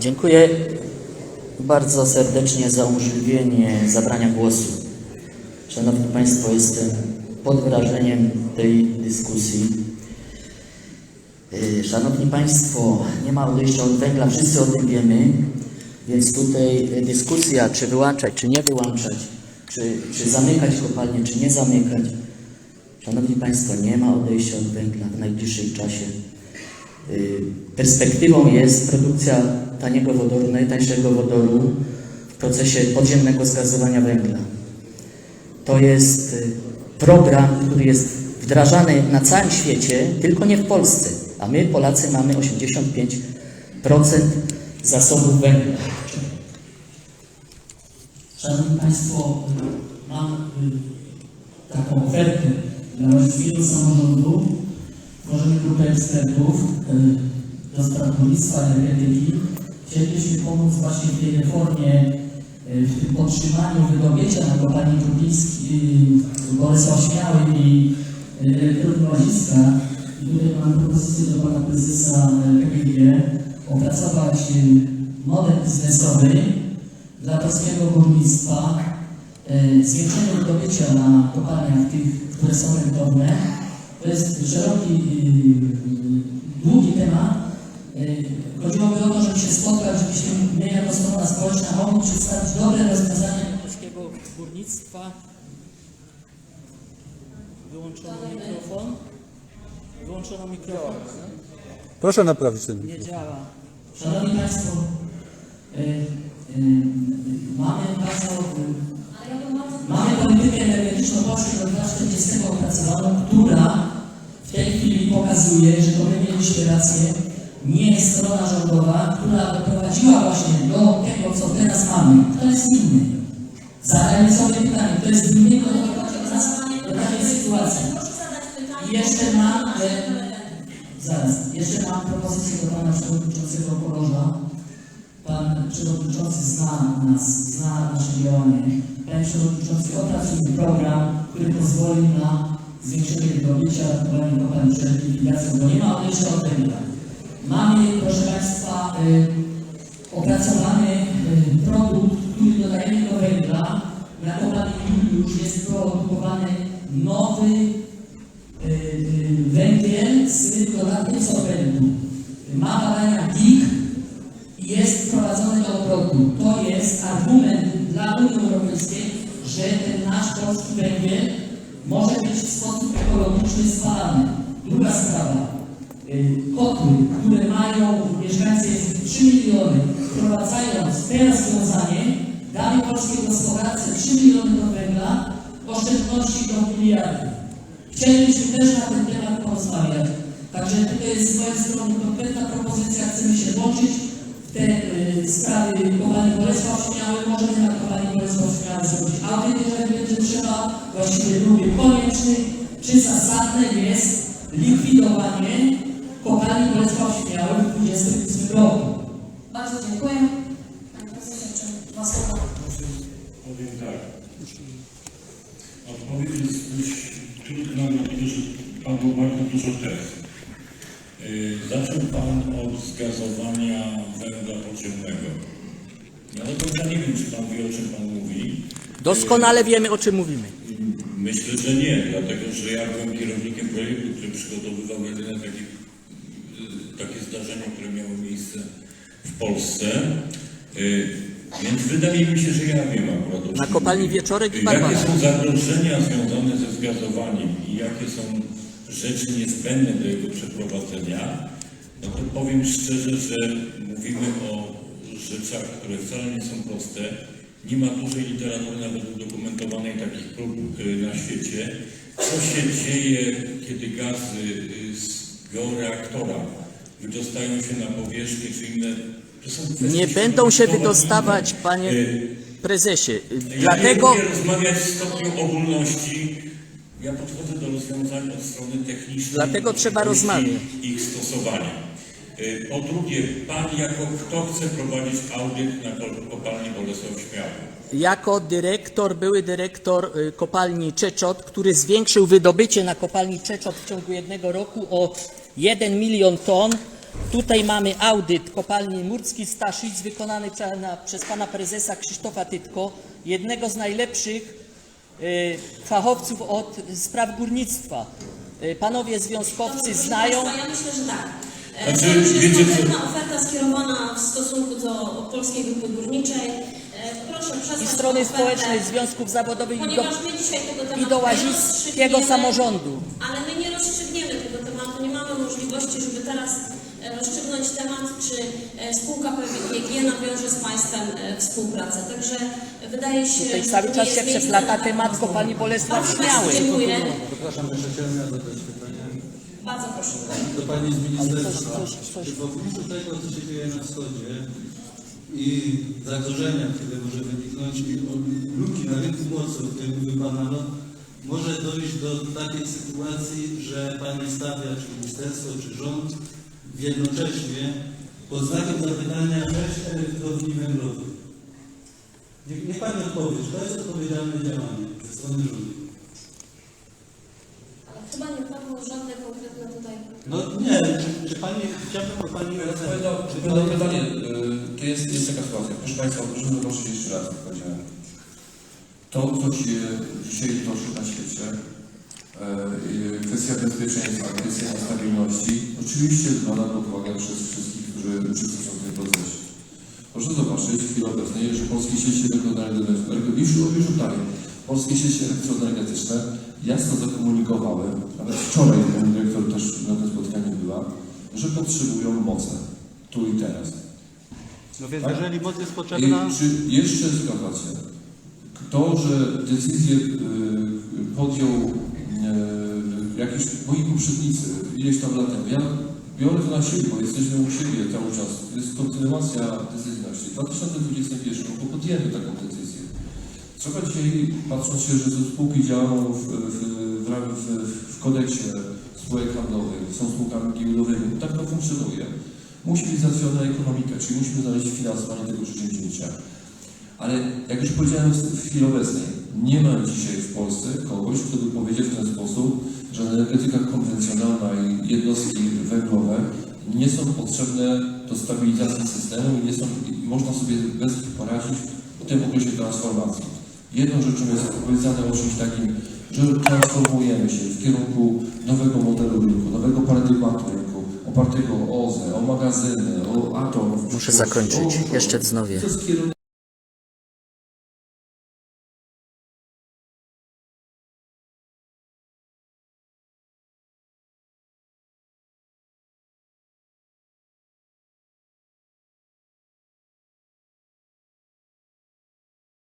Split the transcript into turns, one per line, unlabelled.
Dziękuję bardzo serdecznie za umożliwienie zabrania głosu. Szanowni Państwo, jestem pod wrażeniem tej dyskusji. Yy, Szanowni Państwo, nie ma odejścia od węgla, wszyscy o tym wiemy, więc tutaj dyskusja, czy wyłączać, czy nie wyłączać, czy, czy zamykać kopalnię, czy nie zamykać. Szanowni Państwo, nie ma odejścia od węgla w najbliższym czasie. Yy, Perspektywą jest produkcja taniego wodoru, najtańszego wodoru w procesie podziemnego zgazowania węgla. To jest y, program, który jest wdrażany na całym świecie, tylko nie w Polsce. A my, Polacy, mamy 85% zasobów węgla.
Szanowni Państwo, mam y, taką ofertę dla Wojewódzkiego Samorządu. Tworzymy grupę ekspertów y, do spraw górnictwa, energetyki. Chcielibyśmy pomóc właśnie w tej reformie, y, w tym podtrzymaniu wydobycia na kopalni Krupiński, y, Bolesław Śmiały i elektrowni Łaziska. I tutaj mam propozycję do Pana Prezesa y, PGG opracować model biznesowy dla polskiego górnictwa e, zwiększenie wydobycia na kopalniach tych, które są rentowne. To jest szeroki, długi temat. E, Chodziłoby o to, żeby się spotkać, żebyśmy my jako strona społeczna mogli przedstawić dobre rozwiązania polskiego górnictwa. Wyłączono mikrofon. Wyłączono mikrofon.
Proszę naprawić ten
Nie
mikrofon.
działa. Szanowni Państwo, y, y, mamy bardzo, y, mamy politykę energetyczną Polski do 2040 opracowaną, która w tej chwili pokazuje, że to my mieliśmy rację, nie jest strona rządowa, która doprowadziła właśnie do tego, co teraz mamy. Kto jest winny? Zadajmy sobie pytanie, kto jest winny, kto doprowadził nas do takiej sytuacji. I jeszcze mam, e, Zaraz, jeszcze mam propozycję do pana przewodniczącego Kolorza. Pan przewodniczący zna nas, zna nasze działanie. Panie przewodniczący, opracujmy program, który pozwoli na zwiększenie wydobycia kopalni kopalni przed likwidacją, bo nie ma od węgla. Mamy, proszę Państwa, y, opracowany y, produkt, który dodajemy do węgla. Na kopalni już jest produkowany nowy y, węgiel z dodatkiem solwentu. Ma badania GIG i jest wprowadzony do obrotu. To jest argument dla Unii Europejskiej, że ten nasz polski węgiel może być w sposób ekologiczny spalany. Druga sprawa. Y, Kotły, które mają mieszkańcy jest 3 miliony, wprowadzając te rozwiązanie, damy polskiej gospodarce 3 miliony do węgla, oszczędności do miliardów. Chcielibyśmy też na ten temat porozmawiać. Także tutaj jest z mojej strony konkretna propozycja, chcemy się włączyć w te y, sprawy kopalni Bolesław Śmiały. Możemy na kopalni Bolesław Śmiały zrobić audyt, jeżeli będzie trzeba. Właściwie drugi konieczny. Czy zasadne jest likwidowanie kopalni Bolesław Śmiały w 28 roku?
Bardzo dziękuję. Panie prezesie, czy dwa słowa?
Powiem tak. Odpowiedź jest dość trudna, dlatego że padło bardzo dużo tez. Yy, Zaczął Pan od zgazowania węgla podziemnego. No ale to ja nie wiem, czy Pan wie, o czym Pan mówi.
Doskonale wiemy, o czym mówimy.
Myślę, że nie, dlatego że ja byłem kierownikiem projektu, który przygotowywał jedyne takie, y, takie zdarzenia, które miało miejsce w Polsce. Y, Więc wydaje mi się, że ja wiem akurat
Na kopalni. Wieczorek i
Jakie są zagrożenia związane ze zgazowaniem i jakie są rzeczy niezbędne do jego przeprowadzenia, no to powiem szczerze, że mówimy o rzeczach, które wcale nie są proste. Nie ma dużej literatury nawet udokumentowanej takich prób y, na świecie. Co się dzieje, kiedy gazy y, z georeaktora wydostają się na powierzchnię, czy inne... To są kwestie
Nie będą się
środowiskowe,
wydostawać,
inne.
panie
Y,
prezesie.
ja
Dlatego
nie lubię rozmawiać w stopniu ogólności. Ja podchodzę do rozwiązań od strony technicznej.
Dlatego trzeba
techniki
rozmawiać.
Ich stosowania. Y, Po drugie, Pan jako kto chce prowadzić audyt na kol- kopalni Bolesław Śmiały?
jako dyrektor, były dyrektor y, kopalni Czeczot, który zwiększył wydobycie na kopalni Czeczot w ciągu jednego roku o 1 milion ton
Tutaj mamy audyt kopalni Murski Staszic wykonany prze, na, przez pana prezesa Krzysztofa Tytko, jednego z najlepszych y, fachowców od spraw górnictwa. Y, panowie związkowcy znają.
Państwa, Ja myślę, że tak. E,
Znaczy, wiecie
jest
co-
konkretna oferta skierowana w stosunku do Polskiej Grupy Górniczej. E, Proszę
i strony
ofertę,
społecznej, związków zawodowych i do,
Ponieważ my dzisiaj tego tematu
i do
rozstrzygniemy,
samorządu.
Ale my nie rozstrzygniemy tego tematu, nie możliwości, żeby teraz e, rozstrzygnąć temat, czy e, spółka PGG nawiąże z państwem e, współpracę. Także wydaje się,
Tutaj
że
cały czas się
jest
przez
miejsce
lata
na
temat kopalni Bolesław
Bardzo
śmiały.
Dziękuję.
Przepraszam, jeszcze chciałem ja zadać pytanie.
Bardzo proszę.
Do Pani z Ministerstwa.
coś- coś-
Czy w obliczu tego, co się dzieje na wschodzie i zagrożenia, które może wyniknąć luki na rynku mocy, o której mówił Pan Nalo, może dojść do takiej sytuacji, że Pani stawia, czy Ministerstwo, czy rząd jednocześnie pod znakiem zapytania sześć elektrowni węglowych. Niech, niech Pani odpowie, czy to jest odpowiedzialne działanie ze strony rządu.
Ale chyba nie padło żadne konkretne tutaj
No nie, czy, czy Pani, chciałbym, by Pani
Odpowiadam pytanie. y, To jest, jest taka sytuacja. Proszę Państwa, proszę zobaczyć jeszcze raz, jak powiedziałem. To, co się dzisiaj toczy na świecie, e, y, kwestia bezpieczeństwa, kwestia stabilności, oczywiście zbada pod uwagę przez wszystkich, którzy uczestniczą w tym procesie. Proszę zobaczyć w chwili obecnej, że polskie sieci elektroenergetyczne, już, dalej, polskie sieci elektroenergetyczne jasno zakomunikowały, nawet wczoraj pan dyrektor też na tym spotkaniu była, że potrzebują mocy, tu i teraz.
No więc
Tak?
jeżeli moc jest potrzebna,
I czy jeszcze zgadza się, to, że decyzję y, podjął y, jakiś moi poprzednicy ileś tam lat temu, ja biorę to na siebie, bo jesteśmy u siebie cały czas, to jest kontynuacja decyzyjności. W 2021 roku podjęli taką decyzję. Trzeba dzisiaj, patrząc się, że te spółki działają w, w, w, w, kodeksie spółek handlowych, są spółkami giełdowymi, tak to funkcjonuje. Musi być załatwiona ekonomika, czyli musimy znaleźć finansowanie tego przedsięwzięcia. Ale jak już powiedziałem w chwili obecnej, nie ma dzisiaj w Polsce kogoś, kto by powiedział w ten sposób, że energetyka konwencjonalna i jednostki węglowe nie są potrzebne do stabilizacji systemu i nie są, i można sobie bez poradzić w tym okresie transformacji. Jedną rzeczą jest powiedziane o czymś takim, że transformujemy się w kierunku nowego modelu rynku, nowego paradygmatu rynku, opartego o OZE, o magazyny, o atom.
Muszę zakończyć.
o-
Jeszcze wznowię.